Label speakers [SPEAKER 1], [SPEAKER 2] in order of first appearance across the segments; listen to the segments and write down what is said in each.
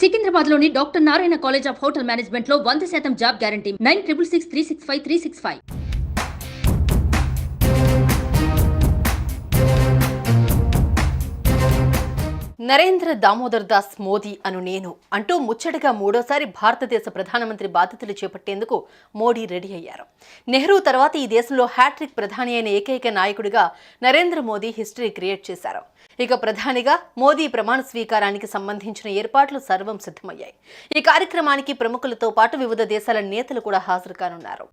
[SPEAKER 1] సికింద్రాబాద్లోని doctor Narayana college of hotel మేనేజ్మెంట్లో వంద శాతం job guarantee. Nine triple six three six five three six five.
[SPEAKER 2] Narendra Damodar Das Modi అను నేను అంటూ ముచ్చటగా మూడోసారి భారతదేశ ప్రధానమంత్రి బాధ్యతలు చేపట్టేందుకు మోడీ రెడీ అయ్యారు. నెహ్రూ తర్వాత ఈ దేశంలో హ్యాట్రిక్ ప్రధాని అయిన ఏకైక నాయకుడిగా నరేంద్ర మోదీ హిస్టరీ క్రియేట్ చేశారు. ఇక ప్రధానిగా మోదీ ప్రమాణ స్వీకారానికి సంబంధించిన ఏర్పాట్లు సర్వం సిద్ధమయ్యాయి. ఈ కార్యక్రమానికి ప్రముఖులతో పాటు వివిధ దేశాల నేతలు కూడా హాజరు కానున్నారు.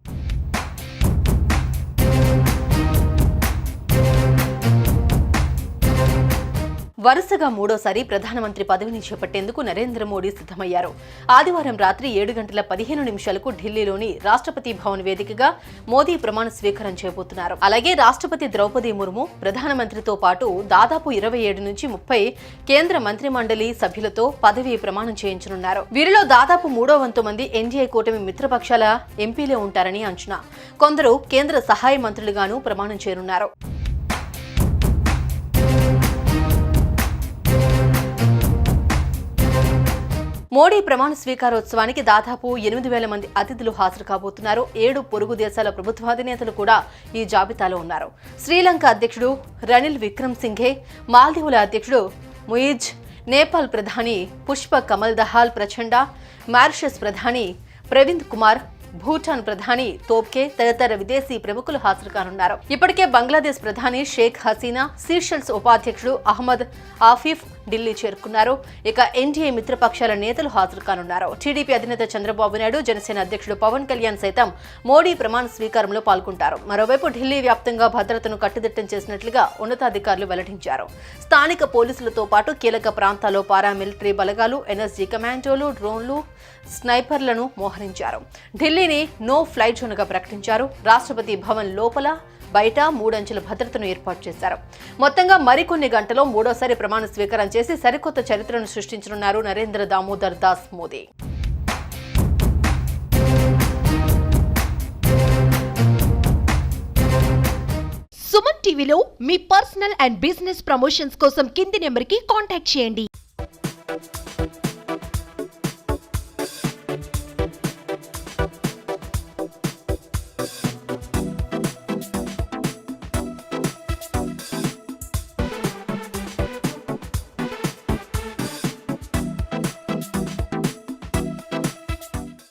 [SPEAKER 2] వరుసగా మూడోసారి ప్రధానమంత్రి పదవిని చేపట్టేందుకు నరేంద్ర మోడీ సిద్ధమయ్యారు. ఆదివారం రాత్రి ఏడు గంటల పదిహేను నిమిషాలకు ఢిల్లీలోని రాష్ట్రపతి భవన్ వేదికగా మోదీ ప్రమాణ స్వీకారం చేయబోతున్నారు. అలాగే రాష్ట్రపతి ద్రౌపది ముర్ము ప్రధానమంత్రితో పాటు దాదాపు ఇరవై ఏడు నుంచి ముప్పై కేంద్ర మంత్రి మండలి సభ్యులతో పదవి ప్రమాణం చేయించనున్నారు. వీరిలో దాదాపు మూడో వంతు మంది ఎన్డీఏ కూటమి మిత్రపక్షాల ఎంపీలే ఉంటారని అంచనా. కొందరు కేంద్ర సహాయ మంత్రులుగాను ప్రమాణం చేయనున్నారు మోడీ ప్రమాణ స్వీకారోత్సవానికి దాదాపు ఎనిమిది వేల మంది అతిథులు హాజరు కాబోతున్నారు ఏడు పొరుగు దేశాల ప్రభుత్వాధినేతలు కూడా ఈ జాబితాలో ఉన్నారు. శ్రీలంక అధ్యక్షుడు రనిల్ విక్రమ్ సింఘే మాల్దీవుల అధ్యక్షుడు ముయిజ్ నేపాల్ ప్రధాని పుష్ప కమల్ దహాల్ ప్రచండ మారిషస్ ప్రధాని ప్రవీణ్ కుమార్ భూటాన్ ప్రధాని తోబ్కే తదితర విదేశీ ప్రముఖులు హాజరు కానున్నారు ఇప్పటికే బంగ్లాదేశ్ ప్రధాని షేక్ హసీనా సీషెల్స్ ఉపాధ్యక్షుడు అహ్మద్ ఆఫీఫ్ ఢిల్లీ చేరుకున్నారు. ఇక ఎన్డీఏ మిత్రపక్షాల నేతలు హాజరు కానున్నారు. టీడీపీ అధినేత చంద్రబాబు నాయుడు జనసేన అధ్యక్షుడు పవన్ కళ్యాణ్ సైతం మోడీ ప్రమాణ స్వీకారంలో పాల్గొంటారు. మరోవైపు ఢిల్లీ వ్యాప్తంగా భద్రతను కట్టుదిట్టం చేసినట్లుగా ఉన్నతాధికారులు వెల్లడించారు. స్థానిక పోలీసులతో పాటు కీలక ప్రాంతాల్లో పారామిలిటరీ బలగాలు ఎన్ఎస్జీ కమాండోలు డ్రోన్లు స్నైపర్లను మోహరించారు. ఢిల్లీని నో ఫ్లైట్ జోన్గా ప్రకటించారు. రాష్ట్రపతి భవన్ లోపల బయట మూడంచెల భద్రతను ఏర్పాటు చేశారు. మొత్తంగా మరికొన్ని గంటలో మూడోసారి ప్రమాణ స్వీకారం చేసి సరికొత్త చరిత్రను సృష్టించనున్నారు నరేంద్ర దామోదర్ దాస్ మోదీ.
[SPEAKER 3] సుమన్ టీవీలో మీ పర్సనల్ అండ్ బిజినెస్ ప్రమోషన్స్ కోసం కింది నెంబర్కి కాంటాక్ట్ చేయండి.